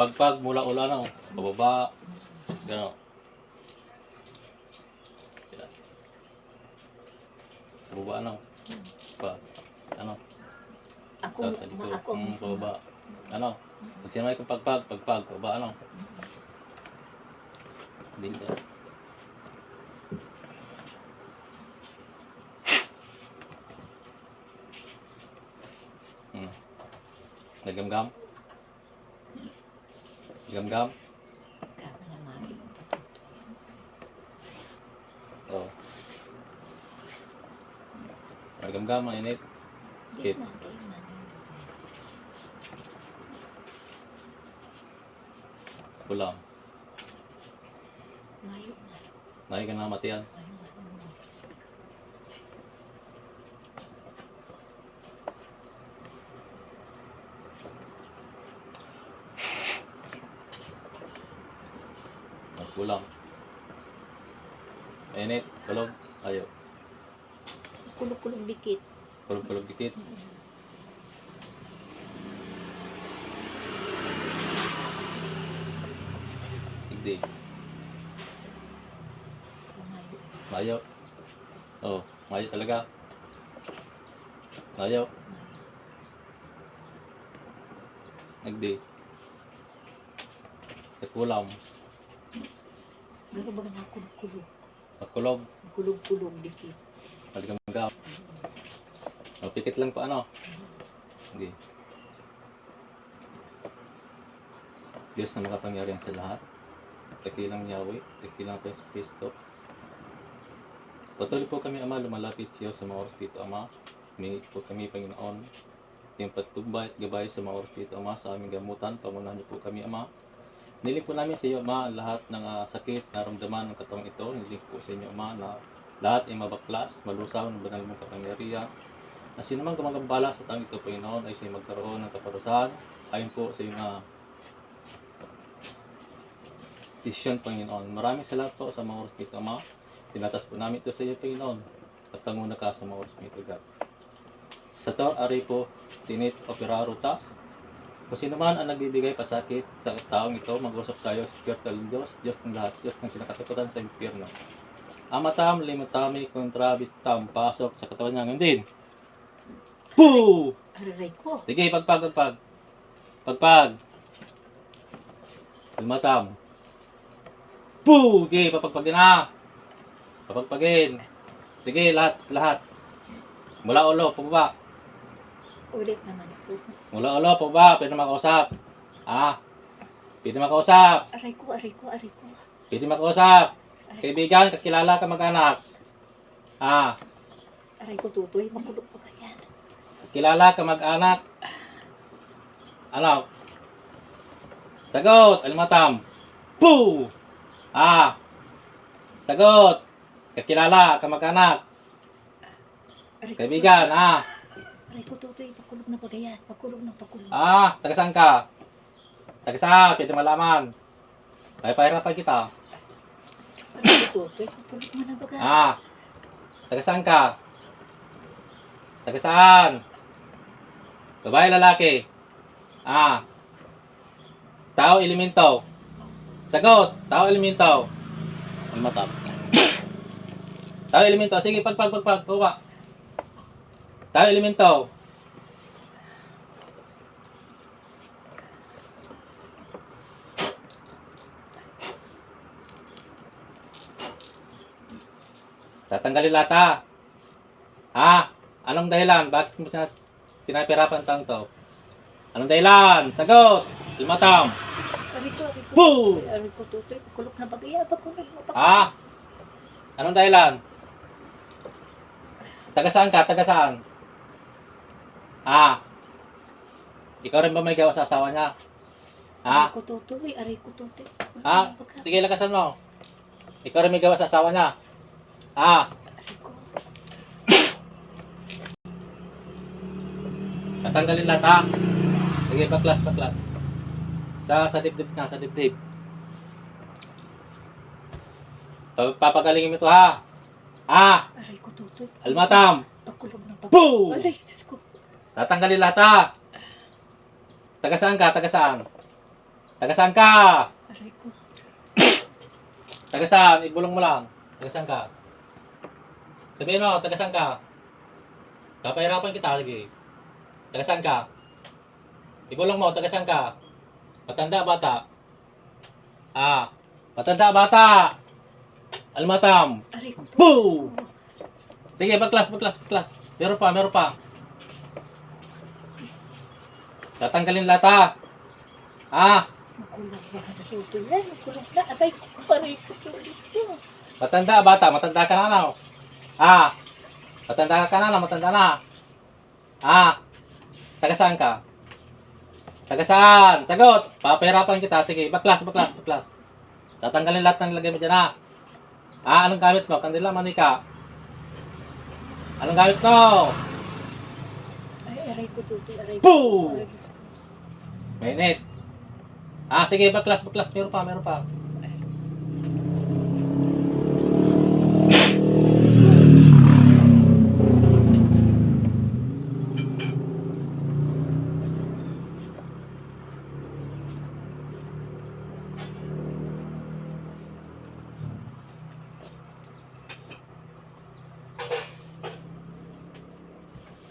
Pagpag mula ula na, pababa. Gano'n. Yan. Pababa na. Pa. Ano? Ako, Tapos sa likod. ako Mm, pababa. Ano? Pag sinamay kong pagpag, pagpag, pababa ano? Ka. Hmm. Nagamgam? Gamgam? Kama naman. Oo. Nagamgam, mainit. Di Skip. man, di man. Kulang. Mayo man. Nahi ka na matiyan. Mayo man. Kulang. Mainit. Kulog. Ayaw. Kulog-kulog dikit. Kulog-kulog dikit. Hindi. Mayo. Oh, mayo talaga. Mayo. Nagdi. Kulang. Garo ba na kulog-kulog? Pagkulog. Kulog-kulog dikit. Maligam-gam. Oh, pikit lang pa ano. Hindi. Diyos na makapangyarihan sa lahat. Takilang Yahweh, takilang Pres Kristo. Patuloy po kami, Ama, lumalapit sa iyo sa mga oras dito, Ama. Humingi po kami, Panginoon, yung patubay at gabay sa mga oras dito, Ama, sa aming gamutan. Pamunahan niyo po kami, Ama. Niling po namin sa iyo, Ama, lahat ng ah, sakit na ramdaman ng katawang ito. Niling po sa inyo, Ama, na lahat ay mabaklas, malusaw ng banal mong kapangyarihan. Na sino man gumagambala sa tanging ito, Panginoon, ay siya magkaroon ng kaparusahan. Ayon po sa iyong uh, desisyon, Panginoon. Maraming salamat po sa mga oras nito, Ama. Tinatas po namin ito sa iyo, Panginoon. At panguna ka sa mga oras nito, God. Sa to, ari po, tinit operaro tas. Kung sino man ang nagbibigay pasakit sa taong ito, mag-usap tayo sa Espiritu ng Diyos, Diyos ng lahat, Diyos ng sinakatakutan sa impyerno. Amatam, limatami, kontrabis, tam, pasok sa katawan niya. Ngayon din. Poo! Aray ko. Sige, pagpag, pagpag. Pagpag. Lumatam. Poo! Sige, papagpagin na. Papagpagin. Sige, lahat, lahat. Mula ulo, pababa. Ulit naman po. Mula ulo, pababa. Pwede makausap. Ah. Pwede makausap. Aray ko, aray ko, aray ko. Pwede makausap. Kaibigan, kakilala ka mag-anak. Ah. Aray ko, tutoy. Makulog pa ganyan. Kilala ka mag-anak. Ano? Sagot, alimatam. Poo! Ah. Sagot. Kakilala ka mag-anak. Aray ko, Kaibigan, ah. Aray ko, tutoy. Pakulog na pa ganyan. Pakulog na pakulog. Ah, taga saan ka? Taga saan? Pwede malaman. Ay, pahirapan kita. Aray ko. Pakulog mo na ba ganyan? Ah. Taga saan ka? Taga saan? Babae, lalaki? Ah. Tao, elemento. Sagot. Tao, elemento. Ang mata. Tao, elemento. Sige, pag, pag, pag, pag. Bawa. Tao, elemento. Tatanggalin lahat ha. Anong dahilan? Bakit mo sinas pinapirapan tang to? Anong dahilan? Sagot! Limatam! Aray ko, aray ko. Boo! Aray ko, tutoy. Pakulog na ba ganyan? Pakulog na pakulog. Ha? Anong dahilan? Taga saan ka? Taga saan? Ha? Ikaw rin ba may gawa sa asawa niya? Ha? Aray ko, tutoy. Aray ko, tutoy. Ha? na? Sige, lakasan mo. Ikaw rin may gawa sa asawa niya? Ha? Aray ko. Tatanggalin lahat ha. Sige, baklas, baklas. Sa, sa dibdib nga, sa dibdib. Pa- Papagalingin mo ito ha. Ha? Aray ko, tutoy. Almatam. Pakulog na pakulog. Boom! Aray, Diyos ko. Tatanggalin lahat ha. Taga saan ka? Taga saan? Taga saan ka? Aray ko. Taga saan? Ibulong mo lang. Taga saan ka? Sabihin mo, taga saan ka? Papahirapan kita, sige. Taga saan ka? Ibulong mo, taga saan ka? Matanda, bata? Ah, matanda, bata! Almatam! Aray ko po. Boo! Sige, baklas, baklas, baklas. Meron pa, meron pa. Tatanggalin lahat ha. Ah, Makulang ba ka na tutoy yan? Makulang na. Aray ko. Aray ko. Tuloy ko. matanda, bata, matanda ka na na. Ah, matanda ka na na, matanda na. Ah, taga saan ka? Taga saan? Sagot! Papahirapan kita. Sige, baklas, baklas, baklas. Tatanggalin lahat ng lagay mo dyan ha. Ah, anong gamit mo? Kandila, manika. Anong gamit mo? Ay, aray ko tutoy. Aray ko. Boo! Mainit. Ah, sige, baklas, baklas. Meron pa, meron pa.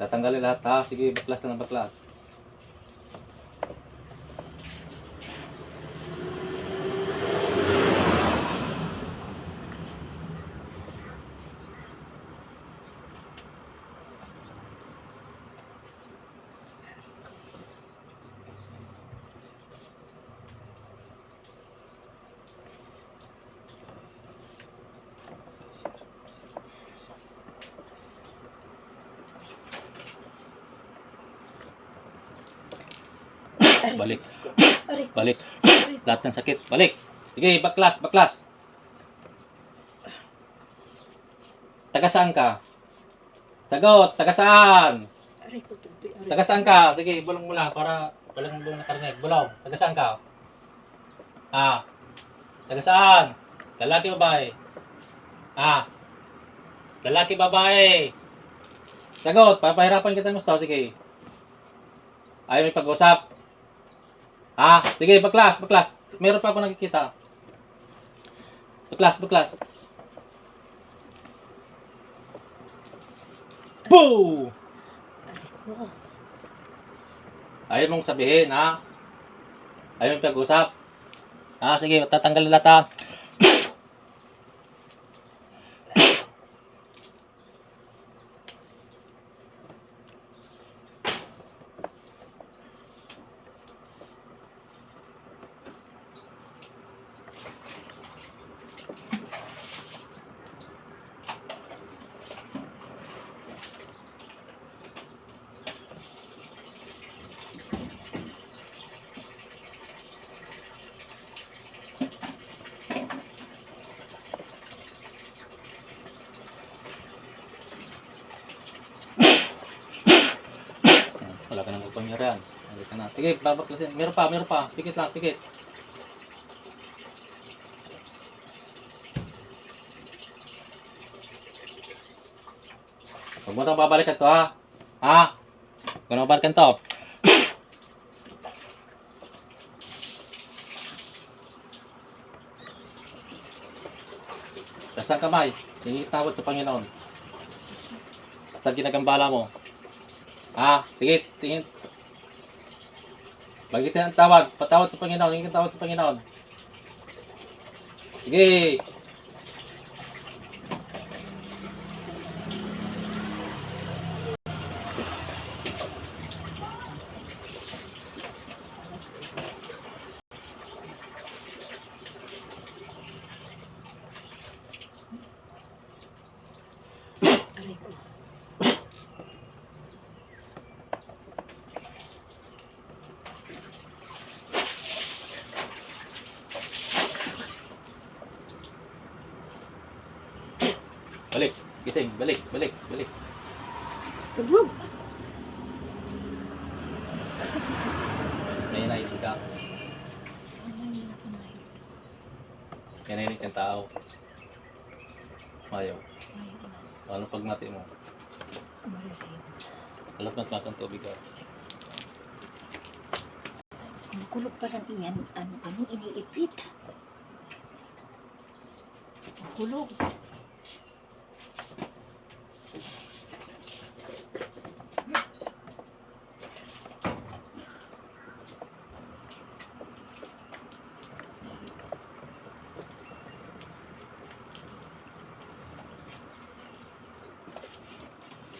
Tatanggalin lahat ha. Sige, baklas na ng baklas. Balik. Balik. Lahat ng sakit. Balik. Sige, baklas, baklas. Taga saan ka? Sagot, taga saan? Taga saan ka? Sige, bulong mo lang para walang bulong nakarinig. Bulong. Taga saan ka? Ah. Taga saan? Lalaki babae? Ah. Lalaki babae? Sagot, papahirapan kita mo Sige. Ayaw may pag-usap. Ah, sige, baklas, baklas. Meron pa ako nakikita. Baklas, baklas. Boo! Ayaw mong sabihin, ha? Ayaw mong pag-usap. Ah, sige, tatanggalin lahat, ha? Wala kapangyarihan. Halika na. Sige, babaklasin. Meron pa, meron pa. Pikit lang, pikit. Huwag mo itong babalikan to, ha? Ha? Huwag mo babalikan to. Basta ang kamay. Tingitawad sa Panginoon. Sa ginagambala mo. Ah, sige, tingin. Bagitin ang tawag. Patawad sa Panginoon. Tingin tawad sa Panginoon. Sige. Gising. Balik. Balik. Balik. Tulog. Nainahit ka. Ay, nakamay. Nainahit kang tao. Ay, Ano pag mati mo? Alat mat matang tubig ka. Kulog pa lang iyan. Ano, ano, iniipit. Kulog.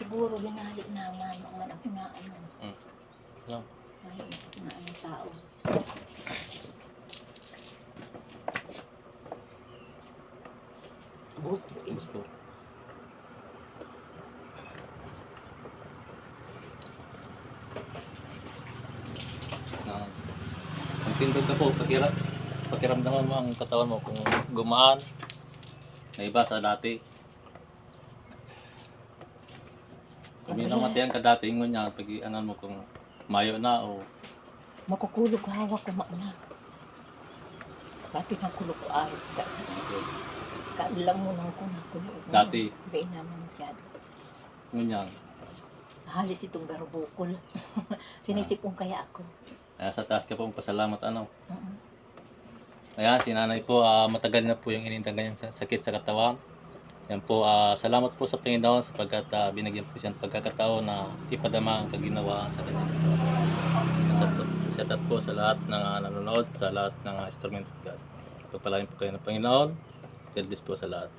Siguro ginahit naman ang anak na ano. Mm. Ano? Ay, na ang tao. Ubus po. Na, ang tindog ka po, pakiram, pakiramdaman mo ang katawan mo kung gumaan na iba sa dati. Kung yun ang matiyan ka dati, ingon niya, pag anan mo kung mayo na o Makukulog hawak ko makna. Pati na kulog ko ay. Ka- Kailang mo nang ko na kulog. Dati. Hindi naman ingon niya. Halis itong garubukol. Sinisipong kaya ako. Kaya sa taas ka po, pasalamat ano. Mm-mm. Ayan, si nanay po, ah, matagal na po yung inintang kanyang sa- sakit sa katawan. Yan po, ah, salamat po sa Panginoon sapagkat ah, binigyan po siya ng pagkakataon na ipadama ang kaginawa sa kanya. Shout out po sa lahat ng ah, nanonood, sa lahat ng uh, instrument of God. Pagpalain po kayo ng Panginoon. God bless po sa lahat.